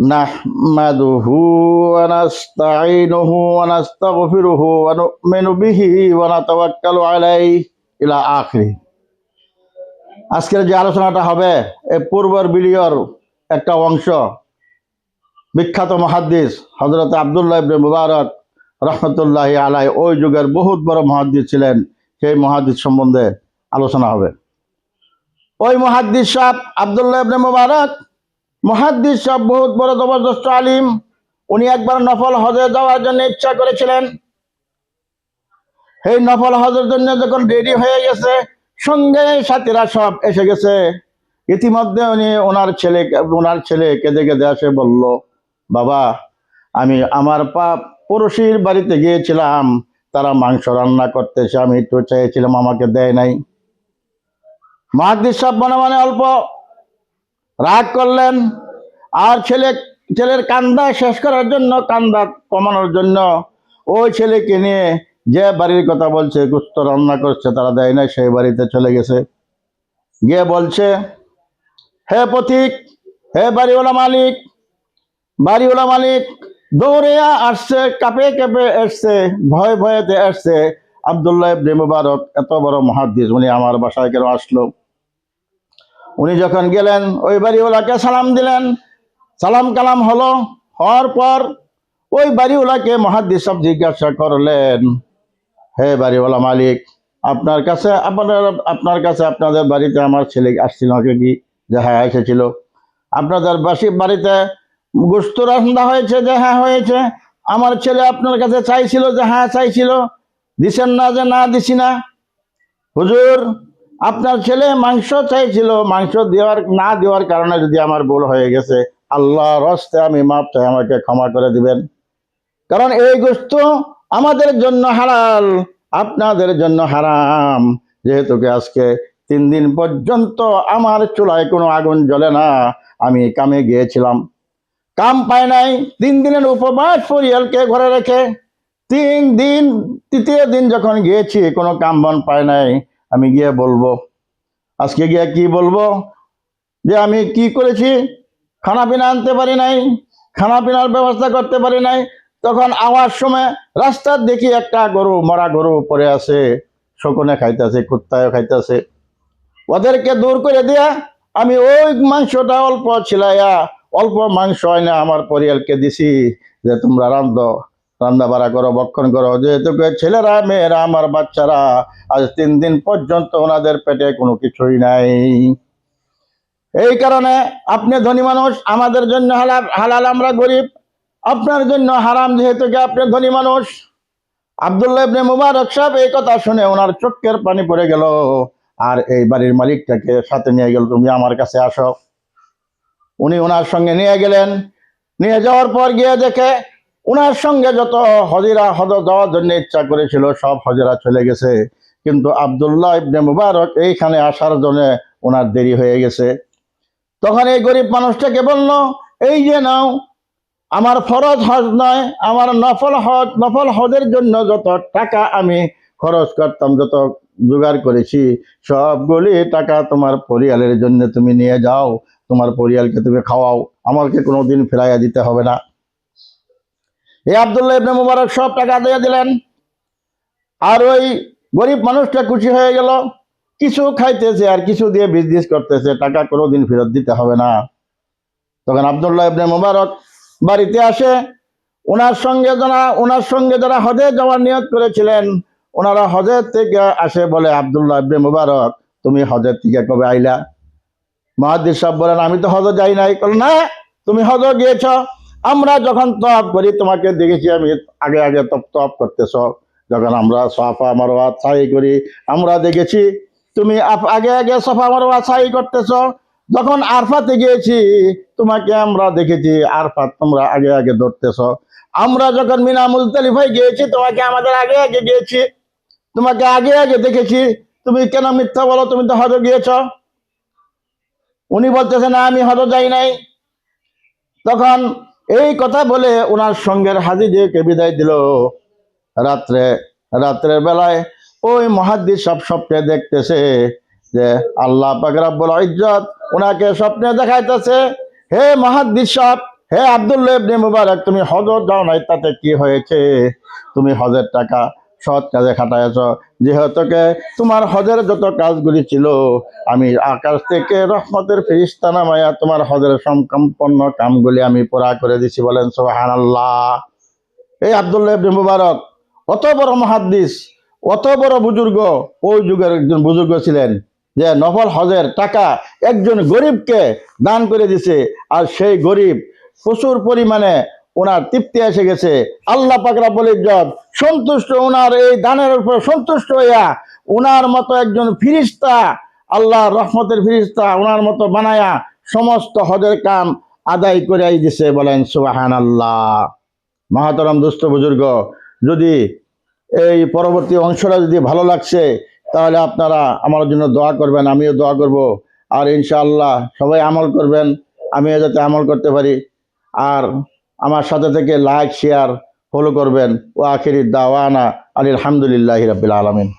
نحمده ونستعينه ونستغفره ونؤمن به ونتوكل عليه إلى آخره আজকের যে আলোচনাটা হবে এই পূর্বের ভিডিওর একটা অংশ বিখ্যাত মহাদ্দিস হজরত আবদুল্লাহ ইবনে মুবারক রহমতুল্লাহ আলাই ওই যুগের বহুত বড় মহাদ্দিস ছিলেন সেই মহাদ্দিস সম্বন্ধে আলোচনা হবে ওই মহাদ্দিস সাহ আবদুল্লাহ ইবনে মুবারক। মহাদ্দিস সাহ বহুত বড় জবরদস্ত আলিম। উনি একবার নফল হজে যাওয়ার জন্য ইচ্ছা করেছিলেন। এই নফল হজের জন্য যখন রেডি হয়ে গেছে, সঙ্গে সাথীরা সব এসে গেছে। ইতিমধ্যে উনি ওনার ছেলে ওনার ছেলে কেঁদে কেঁদে আসে, বলল, বাবা, আমি আমার পা পড়োশির বাড়িতে গিয়েছিলাম। তারা মাংস রান্না করতেছে, আমি একটু চেয়েছিলাম, আমাকে দেয় নাই। মাহাদ্দিস সাহেব মনে মনে অল্প রাগ করলেন। আর ছেলে, ছেলের কান্দা শেষ করার জন্য কান্দা কমানোর জন্য ওই ছেলেকে নিয়ে যে বাড়ির কথা বলছে গুস্ত রান্না করছে, তারা দেয় না সেই বাড়িতে চলে গেছে। গিয়ে বলছে, হে পথিক হে বাড়িওয়ালা মালিক বাড়িওয়ালা মালিক, দৌড়ে আসছে, কাঁপে কাঁপে এসছে, ভয়ে ভয়েতে আসছে আবদুল্লাহ মুবারক, এত বড় মহাদ্দিস, উনি আমার বাসায় কেন আসলো? উনি যখন গেলেন, ওই বাড়িওয়ালাকে সালাম দিলেন। সালাম কালাম হলো, হওয়ার পর ওই বাড়িওয়ালাকে মহাদ্দিস সব জিজ্ঞাসা করলেন, হে বাড়িওয়ালা মালিক, আপনার কাছে, আপনার আপনার কাছে আপনাদের বাড়িতে আমার ছেলে আসছিল কি যে হ্যাঁ এসেছিল। আপনাদের বাসি বাড়িতে গোস্ত রান্না হয়েছে যে হ্যাঁ হয়েছে। আমার ছেলে আপনার কাছে চাইছিল যে হ্যাঁ চাইছিল। দিছেন না যে না দিছি না। হুজুর আপনার ছেলে মাংস চাইছিল, মাংস দেওয়ার, না দেওয়ার কারণে যদি আমার ভুল হয়ে গেছে আল্লাহ রস্তে আমি মাপ চাই, আমাকে ক্ষমা করে দিবেন। কারণ এই গোস্ত আমাদের জন্য হালাল, আপনাদের জন্য হারাম। যেহেতু আজকে তিন দিন পর্যন্ত আমার চুলায় কোনো আগুন জ্বলে না, আমি কামে গিয়েছিলাম। কাম পায় নাই, তিন দিনের উপবাস পরিয়ালকে ঘরে রেখে, তিন দিন, তৃতীয় দিন যখন গিয়েছি, কোনো কাম বন পায় নাই। আমি গিয়ে বলব। আজকে গিয়ে কি বলব? যে আমি কি করেছি? খানা পিনা আনতে পারি নাই, খানা পিনার ব্যবস্থা করতে পারি নাই। তখন আওয়ার সময় রাস্তার দেখি একটা গরু, মরা গরু পড়ে আছে, শকুনে খাইতেছে কুত্তায় খাইতেছে। ওদেরকে দূর করে দিয়া আমি ওই মাংসটা অল্প ছিলাইয়া, অল্প মাংস হয় না আমার পরিয়ালকে দিছি, যে তোমরা রান্ধ রান্না বাড়া করো, বক্ষণ করো। যেহেতু ছেলেরা, মেয়েরা, আমার বাচ্চারা, আজ তিন দিন পর্যন্ত ওনাদের পেটে কোনো কিছুই নাই। এই কারণে আপনি ধনী মানুষ, আমাদের জন্য হালাল হালাল আমরা গরিব। আপনার জন্য হারাম যেহেতু কি আপনি ধনী মানুষ। আবদুল্লাহ ইবনে মুবারক সাহেব এই কথা শুনে ওনার চোখের পানি পড়ে গেল। আর এই বাড়ির মালিকটাকে সাথে নিয়ে গেল, তুমি আমার কাছে আসো। উনি ওনার সঙ্গে নিয়ে গেলেন। নিয়ে যাওয়ার পর গিয়ে দেখে ওনার সঙ্গে যত হজিরা হজ যাওয়ার জন্য ইচ্ছা করেছিল, সব হজিরা চলে গেছে। কিন্তু আবদুল্লাহ ইবনে মুবারক এইখানে আসার জন্য ওনার দেরি হয়ে গেছে। তখন এই গরিব মানুষটাকে বলল, এই যে নাও, আমার ফরজ হজ নয়, আমার নফল হজ, নফল হজের জন্য যত টাকা আমি খরচ করতাম, যত জোগাড় করেছি, সবগুলি টাকা তোমার পরিয়ালের জন্য তুমি নিয়ে যাও, তোমার পরিয়ালকে তুমি খাওয়াও, আমাকে কোনো দিন ফেরাইয়া দিতে হবে না। এই আবদুল্লাহ ইবনে মুবারক সব টাকা দিয়ে দিলেন। আর ওই গরিব মানুষটা খুশি হয়ে গেল। কিছু খাইতেছে আর কিছু দিয়ে বিজনেস করতেছে। টাকা কোনো দিন ফেরত দিতে হবে না। তখন আবদুল্লাহ ইবনে মুবারক বাড়িতে আসে। ওনার সঙ্গে যারা, ওনার সঙ্গে যারা হজে যাওয়ার নিয়ত করেছিলেন, ওনারা হজের থেকে আসে বলে, আবদুল্লাহ ইবনে মুবারক, তুমি হজের থেকে কবে আইলা? মহাদিস সাহেব বলেন, আমি তো হজ যাই নাই। বলেন না, তুমি হজ গিয়েছ। আমরা যখন তপ করি, তোমাকে দেখেছি আমি আগে আগে তপ তপ করতেছ। যখন আমরা সফা মারোয়া ছাই করি, আমরা দেখেছি তুমি আগে আগে সফা মারোয়া ছাই করতেছ। যখন আরফাতে গিয়েছি, তোমাকে আমরা দেখেছি আরফাত, তোমরা আগে আগে ধরতেছ। আমরা যখন মিনা মুলতালিফাই গিয়েছি, তোমাকে আমাদের আগে আগে গিয়েছি। তোমাকে আগে আগে দেখেছি। তুমি কেন মিথ্যা বলো? তুমি তো হজ গিয়েছ। উনি বলতেছে, না, আমি হজ যাই নাই। তখন এই কথা বলে ওনার সঙ্গের হাজিদেরকে বিদায় দিল। রাত্রে, রাত্রের বেলায় ওই মহাদ্দি সব স্বপ্নে দেখতেছে যে আল্লাহ পাকরাবুল ইজ্জত ওনাকে স্বপ্নে দেখাইতেছে, হে মহাদ্দি সব হে আবদুল্লাহ মুবারক, তুমি হজর যাও নাই, তাতে কি হয়েছে? তুমি হজের টাকা সৎ কাজে খাটাইছ যেহেতুকে তোমার হজের যত কাজগুলি ছিল আমি আকাশ থেকে রহমতের ফেরিস্তা নামাইয়া তোমার হজের সম্পন্ন কামগুলি আমি পুরা করে দিছি বলেন সোহান আল্লাহ এই আবদুল্লাহ ইবনে মুবারক অত বড় মহাদ্দিস অত বড় বুজুর্গ, ওই যুগের একজন বুজুর্গ ছিলেন, যে নফল হজের টাকা একজন গরিবকে দান করে দিছে, আর সেই গরিব প্রচুর পরিমাণে ওনার তৃপ্তি এসে গেছে। আল্লাহ পাকরা বলে ইজ্জত সন্তুষ্ট ওনার এই দানের উপর সন্তুষ্ট হইয়া ওনার মতো একজন ফিরিস্তা আল্লাহ রহমতের ফিরিস্তা ওনার মতো বানায়া সমস্ত হজের কাম আদায় করে দিছে বলেন সুবাহান আল্লাহ মহাতরম দুস্থ বুজুর্গ, যদি এই পরবর্তী অংশটা যদি ভালো লাগছে, তাহলে আপনারা আমার জন্য দোয়া করবেন, আমিও দোয়া করব। আর ইনশাআল্লাহ সবাই আমল করবেন, আমিও যাতে আমল করতে পারি। আর আমার সাথে থেকে লাইক শেয়ার ফলো করবেন। ও আখিরি দাওয়ানা আলহামদুলিল্লাহ রবিল আলমিন।